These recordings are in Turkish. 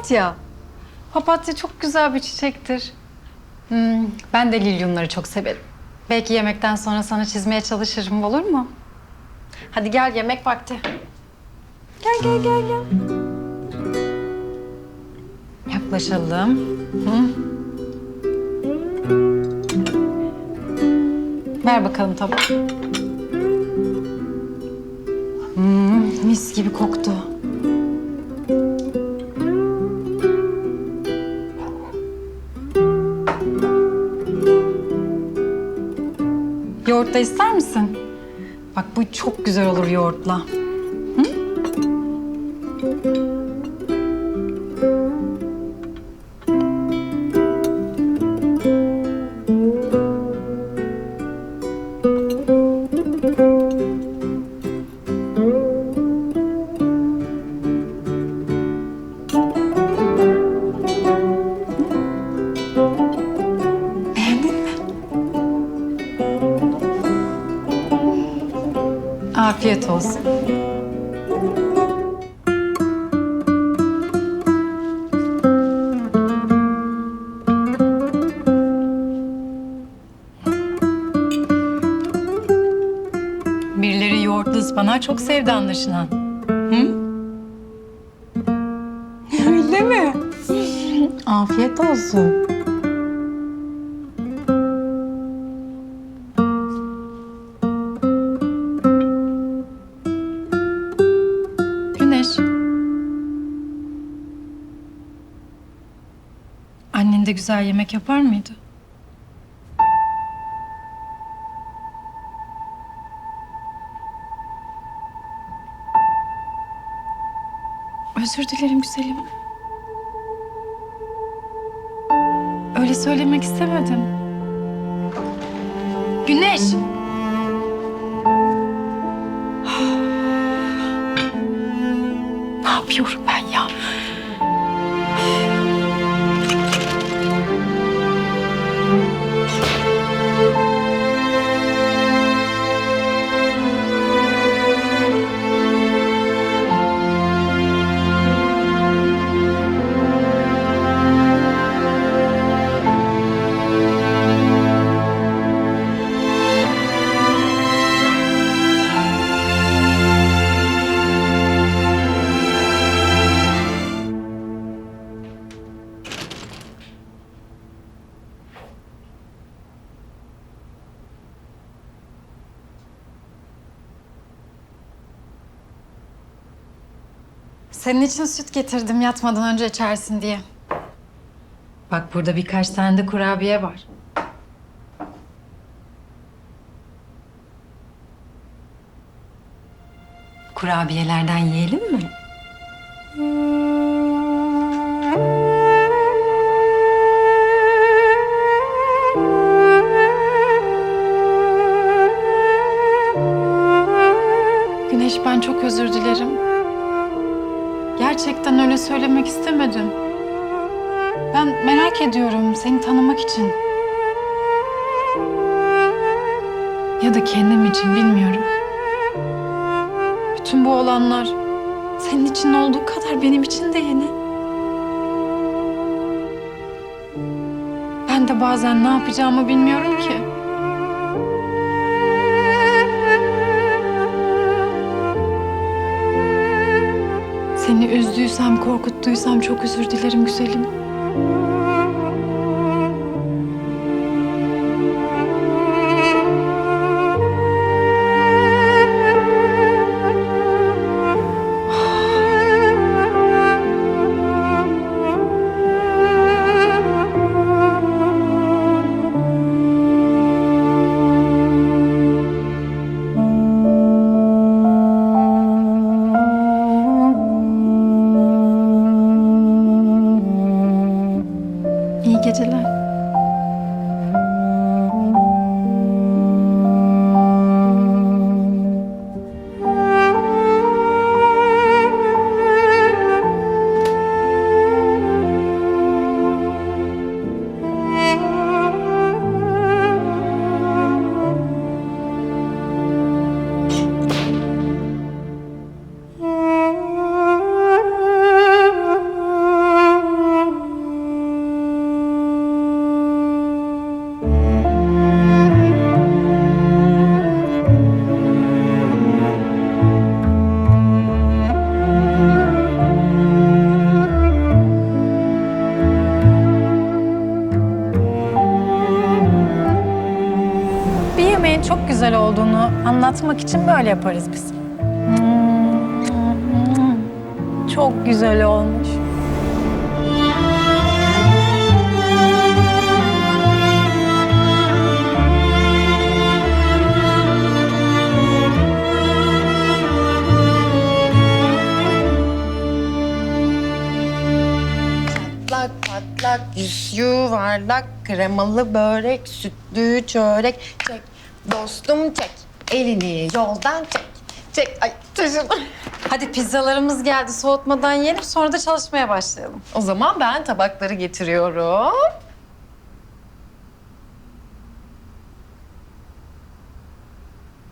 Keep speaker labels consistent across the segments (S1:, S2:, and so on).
S1: Papatya. Papatya çok güzel bir çiçektir. Hmm, ben de lilyumları çok severim. Belki yemekten sonra sana çizmeye çalışırım olur mu? Hadi gel yemek vakti. Gel gel gel gel. Yaklaşalım. Hı. Ver bakalım tabağı. Hmm, mis gibi koktu. Yoğurt da ister misin? Bak bu çok güzel olur yoğurtla. Afiyet olsun. Birileri yoğurtlu ıspanağı çok sevdi anlaşılan. Hı? Öyle mi? Afiyet olsun. Annen de güzel yemek yapar mıydı? Özür dilerim güzelim. Öyle söylemek istemedim. Güneş. Ne yapıyorum ben Senin için süt getirdim yatmadan önce içersin diye. Bak burada birkaç tane de kurabiye var. Kurabiyelerden yiyelim mi? Güneş seni tanımak için. Ya da kendim için bilmiyorum. Bütün bu olanlar senin için olduğu kadar benim için de yeni. Ben de bazen ne yapacağımı bilmiyorum ki. Seni üzdüysem, korkuttuysam çok özür dilerim güzelim. Güzel olduğunu anlatmak için böyle yaparız biz. Çok güzel olmuş.
S2: Patlak patlak yüz yuvarlak kremalı börek sütlü çörek çek dostum çek elini yoldan çek çek ay taşın.
S1: Hadi pizzalarımız geldi. Soğutmadan yiyelim sonra da çalışmaya başlayalım.
S2: O zaman ben tabakları getiriyorum.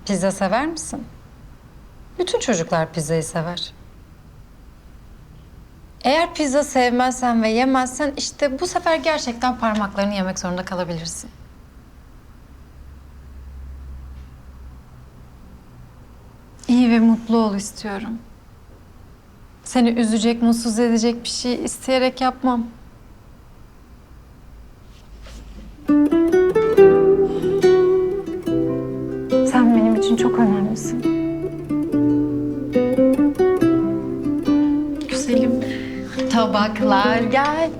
S1: Pizza sever misin? Bütün çocuklar pizzayı sever. Eğer pizza sevmezsen ve yemezsen işte bu sefer gerçekten parmaklarını yemek zorunda kalabilirsin. İyi ve mutlu ol istiyorum. Seni üzecek, mutsuz edecek bir şey isteyerek yapmam. Sen benim için çok önemlisin. Güzelim.
S2: Tabaklar gel.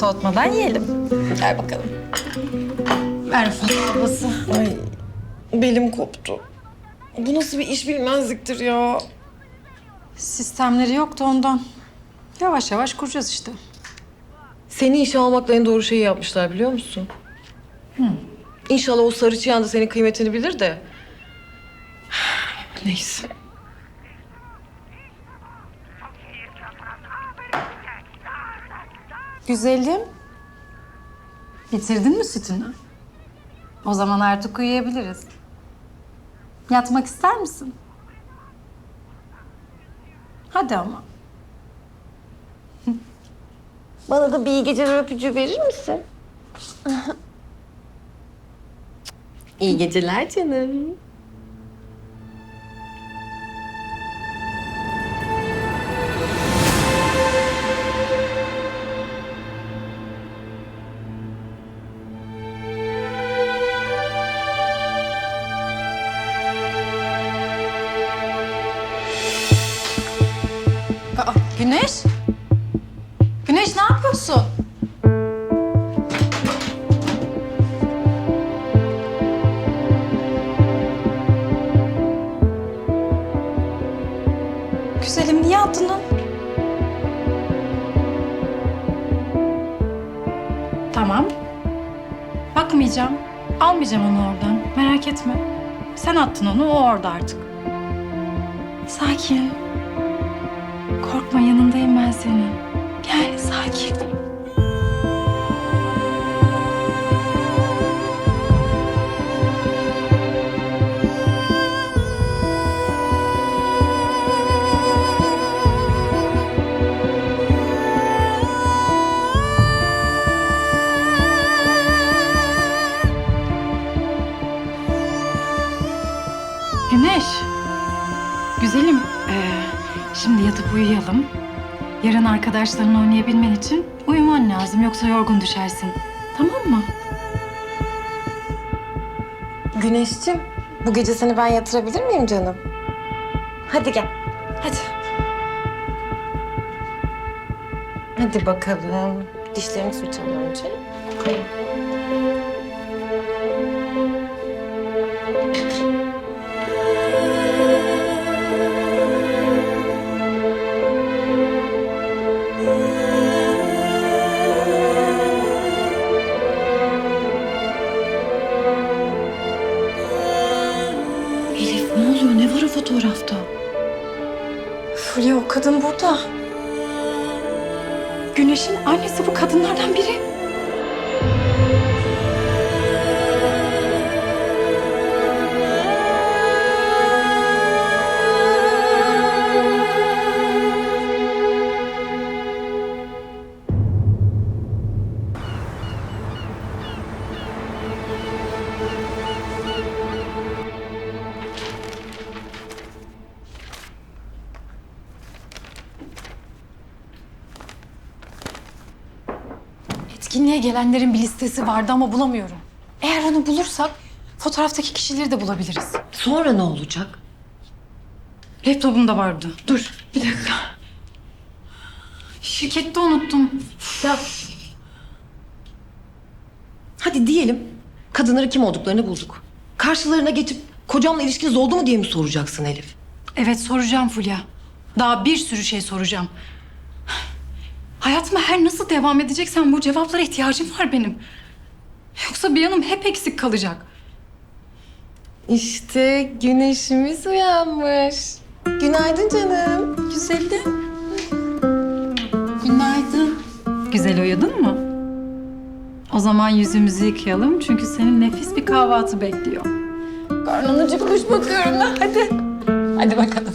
S1: Soğutmadan yiyelim.
S2: Gel bakalım.
S1: Ver Rıfat ablası.
S2: Ay belim koptu. Bu nasıl bir iş bilmezliktir ya.
S1: Sistemleri yoktu ondan. Yavaş yavaş kuracağız işte.
S2: Seni işe almakla en doğru şeyi yapmışlar biliyor musun? İnşallah o sarı çıyan da senin kıymetini bilir de. Neyse.
S1: Güzelim. Bitirdin mi sütünü? O zaman artık uyuyabiliriz. Yatmak ister misin? Hadi ama.
S2: Bana da bir iyi geceler öpücüğü verir misin? iyi geceler canım.
S1: Güneş? Güneş ne yapıyorsun? Güzelim niye attın onu? Tamam. Bakmayacağım. Almayacağım onu oradan. Merak etme. Sen attın onu, o orada artık. Sakin. Senin. Gel sakin. Güneş. Güzelim. ee, şimdi yatıp uyuyalım. Yarın arkadaşlarınla oynayabilmen için uyuman lazım. Yoksa yorgun düşersin. Tamam mı?
S2: Güneşciğim, bu gece seni ben yatırabilir miyim canım? Hadi gel. Hadi. Hadi bakalım. Dişlerini fırçala önce. Oluyor? Ne var o fotoğrafta?
S1: Fulya o kadın burada. Güneş'in annesi bu kadınlardan biri. Etkinliğe gelenlerin bir listesi vardı ama bulamıyorum. Eğer onu bulursak fotoğraftaki kişileri de bulabiliriz.
S2: Sonra ne olacak?
S1: Laptopumda vardı. Dur bir dakika. Şirkette unuttum.
S2: Ya. Hadi diyelim kadınları kim olduklarını bulduk. Karşılarına geçip kocamla ilişkiniz oldu mu diye mi soracaksın Elif?
S1: Evet soracağım Fulya. Daha bir sürü şey soracağım. Hayatıma her nasıl devam edeceksem bu cevaplara ihtiyacım var benim. Yoksa bir yanım hep eksik kalacak.
S2: İşte güneşimiz uyanmış. Günaydın canım.
S1: Güzelim. Günaydın. Güzel uyudun mu? O zaman yüzümüzü yıkayalım çünkü senin nefis bir kahvaltı bekliyor. Karnın acıkmış bakıyorum da hadi. Hadi bakalım.